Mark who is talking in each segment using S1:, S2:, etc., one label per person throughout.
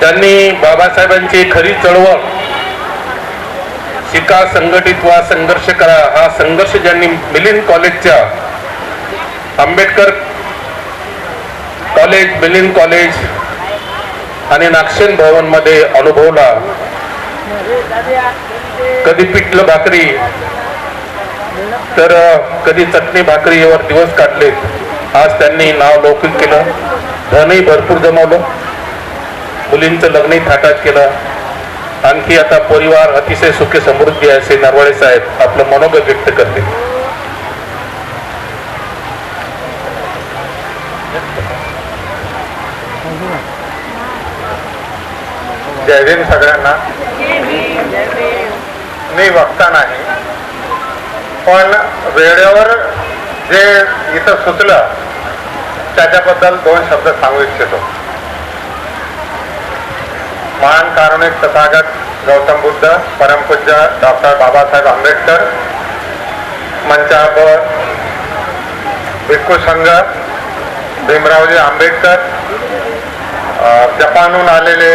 S1: त्यांनी बाबासाहेबांची खरी चळवळ शिका संघटित वा संघर्ष करा हा संघर्ष ज्यांनी मिलिंद कॉलेजच्या आंबेडकर कॉलेज मिलिंद कॉलेज आणि नागसेन भवनमध्ये अनुभवला. कधी पिठलं भाकरी तर कधी चटणी भाकरीवर दिवस काढले. आज त्यांनी नाव लौकिक केलं. धनही भरपूर जमवलं. मुलींचं लग्नही थाटात केलं. आणखी आता परिवार अतिशय सुखी समृद्धी आहे असे नरवाडे साहेब आपलं मनोगत व्यक्त करते
S2: जय भीम सगळ्यांना. मी वक्ता नाही पण वेळेवर जे इथं सुचलं त्याच्याबद्दल दोन शब्द सांगू इच्छितो. महान कारुणिक तथागत गौतम बुद्ध परमपूज्य डॉक्टर बाबासाहेब आंबेडकर मंचावर भिक्खू संघ भीमरावजी आंबेडकर जपानहून आलेले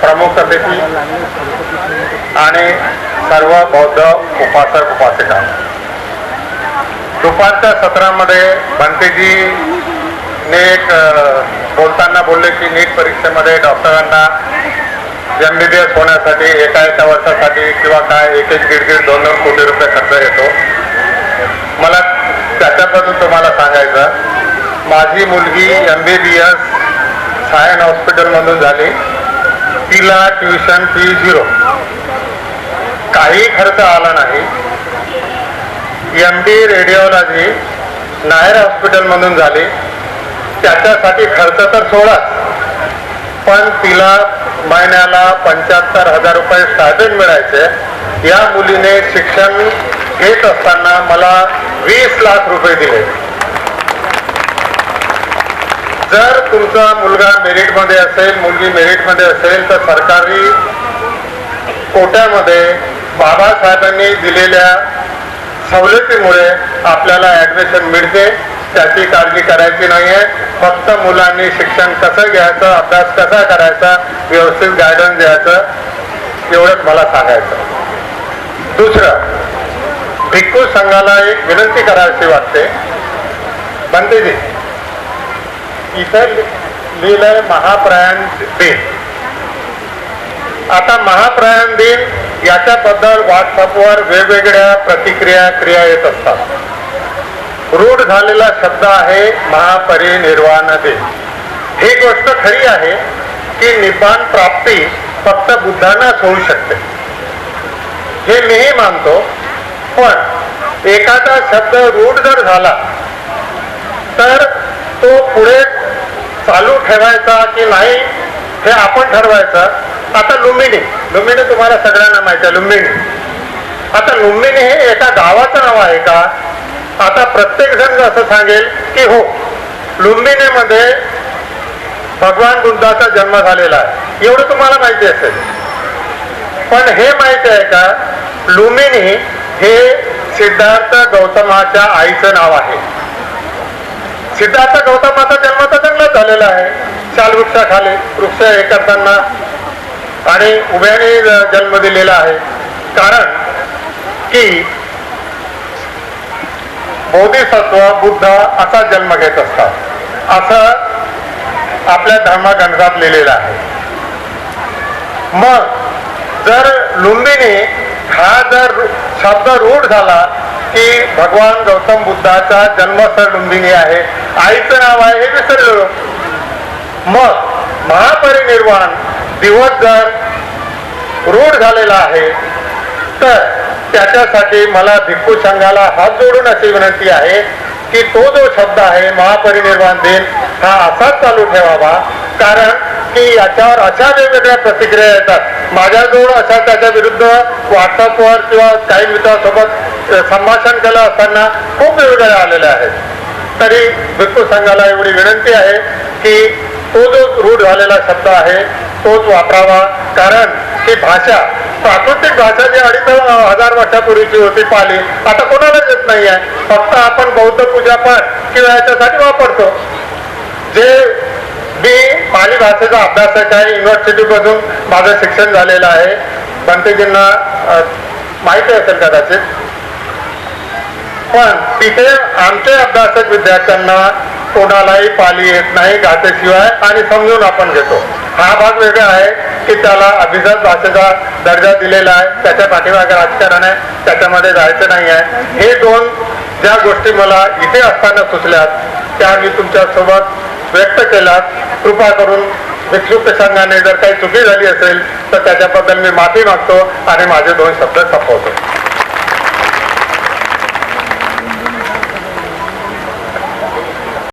S2: प्रमुख अतिथी आणि सर्व बौद्ध उपासक उपासिका. दुपारच्या सत्रामध्ये भंतेजीने एक बोलताना बोलले की नीट परीक्षेमध्ये डॉक्टरांना एम बी बी एस होण्यासाठी एका एका वर्षासाठी किंवा काय एक एक दीड दीड दोन दोन कोटी रुपये खर्च येतो. मला त्याच्याबद्दल तुम्हाला सांगायचं माझी मुलगी M B B S Sion हॉस्पिटलमधून झाली. तिला ट्युशन फी झिरो. काही खर्च आला नाही. एम बी रेडिओलॉजी नायर हॉस्पिटलमधून झाली. त्याच्यासाठी खर्च तर सोडा पण तिला महिन्याला पंच्याहत्तर हजार रुपये स्टार्टिंग मिळायचे. या मुलीने शिक्षण घेत असताना मला वीस लाख रुपये दिले. जर तुमचा मुलगा मेरिटमध्ये असेल मुलगी मेरिटमध्ये असेल तर सरकारी कोट्यामध्ये बाबासाहेबांनी दिलेल्या सवलतीमुळे आपल्याला ऍडमिशन मिळते. त्याची काळजी करायची नाहीये. फक्त मुलांनी शिक्षण कसं घ्यायचं अभ्यास कसा करायचा व्यवस्थित गायडन्स द्यायचं एवढंच मला सांगायचं. दुसरं भिक्खू संघाला एक विनंती करायची वाटते. बंदीजी इथं लिहिलंय महाप्रयाण दिन. आता महाप्रयाण दिन याच्याबद्दल व्हॉट्सअपवर वेगवेगळ्या प्रतिक्रिया क्रिया येत असतात. रूढ झालेला शब्द आहे महापरिनिर्वाण दे ही गोष्ट खरी आहे की निपान प्राप्ती फक्त बुद्धांनाच होऊ शकते. हे मीही मानतो पण एखादा शब्द रूढ जर झाला तर तो पुढे चालू ठेवायचा की नाही हे आपण ठरवायचं. आता लुंबिनी लुंबिनी तुम्हाला सगळ्यांना माहिती आहे लुंबिनी आता लुंबिनी हे एका गावाचं नाव आहे का? आता प्रत्येक जण असं सांगेल की हो लुंबिनीमध्ये भगवान बुद्धाचा जन्म झालेला आहे. एवढं तुम्हाला माहिती असेल. पण हे माहिती आहे का लुंबिनी हे सिद्धार्थ गौतमाच्या आईचं नाव आहे. सिद्धार्थ गौतमाचा जन्म तर जंगलात झालेला आहे. शालवृक्षाखाली वृक्ष हे करताना आणि उभ्याने जन्म दिलेला आहे. कारण की बोधिसत्व बुद्ध असा जन्म घेत असतात. असं आपल्या धर्मग्रंथात लिहिलेलं आहे. मग जर लुंबिनी हा जर शब्द रूढ झाला की भगवान गौतम बुद्धाचा जन्मस्थळ लुंबिनी आहे आईचं नाव आहे हे विसरलेलो मग महापरिनिर्वाण दिवस जर रूढ झालेला आहे. तर त्याच्यासाठी मला भिक्खू संघाला हात जोडून अशी विनंती आहे की तो जो शब्द आहे महापरिनिर्वाण दिन हा असाच चालू ठेवावा. कारण की याच्यावर अशा वेगवेगळ्या प्रतिक्रिया येतात. माझ्याजवळ अशा त्याच्या विरुद्ध व्हॉट्सअपवर किंवा काही मित्रांसोबत संभाषण केलं असताना खूप वेगवेगळ्या आलेल्या आहेत. तरी भिक्खू संघाला एवढी विनंती आहे की तो जो रूढ झालेला शब्द आहे तोच वापरावा. कारण ही भाषा प्राकृतिक भाषा जी अडीच हजार वर्षापूर्वीची होती पाली. आता कोणालाच येत नाही आहे फक्त आपण बौद्ध पूजापाठ किंवा याच्यासाठी वापरतो. जे मी पाली भाषेचा अभ्यासक आहे युनिव्हर्सिटीपासून माझं शिक्षण झालेलं आहे. बनतेजींना माहिती असेल कदाचित. पण तिथे आमचे अभ्यासक विद्यार्थ्यांना कोणालाही पाली येत नाही गातेशिवाय आणि समजून आपण घेतो. हा भाग वेगळा आहे की त्याला अभिजात भाषेचा दर्जा दिलेला आहे. त्याच्या पाठीमागे राजकारण आहे. त्याच्यामध्ये जायचं नाही आहे. हे दोन ज्या गोष्टी मला इथे असताना सुचल्यात त्या मी तुमच्यासोबत व्यक्त केल्यात. कृपा करून विक्षुप्त प्रसंगाने जर काही चुकी झाली असेल तर त्याच्याबद्दल मी माफी मागतो आणि माझे दोन शब्द संपवतो.